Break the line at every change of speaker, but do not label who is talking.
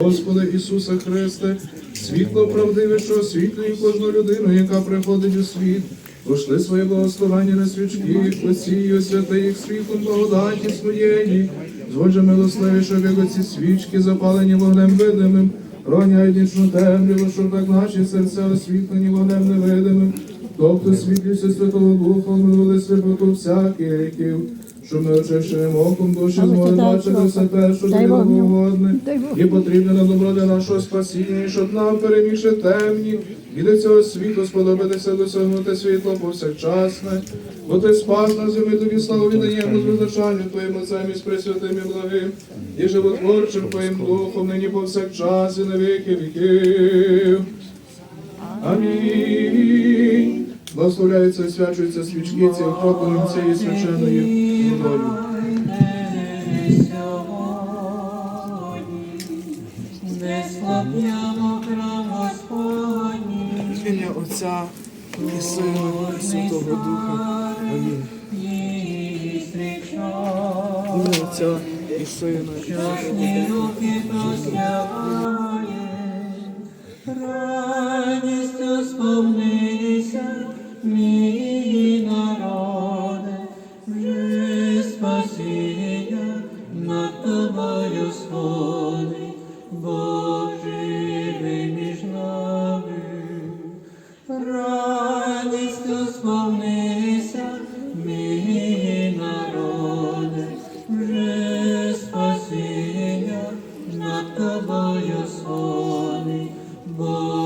Господи Ісусе Христе, світло правдиве, що освітлює кожну людину, яка приходить у світ. Пошли своє благословення на свічки, посій освяти їх світлом благодаті своєї. Же милосливі, щоб як оці свічки, запалені вогнем видимим, роняють нічну темряву, щоб так наші серця освітлені вогнем невидимим. Тобто світлюся Святого Духа, милили сліпоту всяких що ми очищеним оком душі змогли бачити все те, що тобі угодне, і потрібне на добро для нашого спасіння, і щоб нам перемігши темні, і до цього світу сподобатися досягнути світло повсякчасне, бо ти спас на землі тобі славу віддаємо з визначальним Твоїм Отцем і з пресвятим і благим, і животворчим Твоїм Духом, нині повсякчас і на віки віків. Амінь. Благословляються і свячуються свічки ці окропленим цієї священної водою.
Не слаб'ямо храм Господній,
В ім'я Отця і Сина і Святого Духа. Амінь
мій
народе, вже спасіння над тобою сходить, бо
живий між нами, радістю сповнися, мій народе, над тобою сходить, бо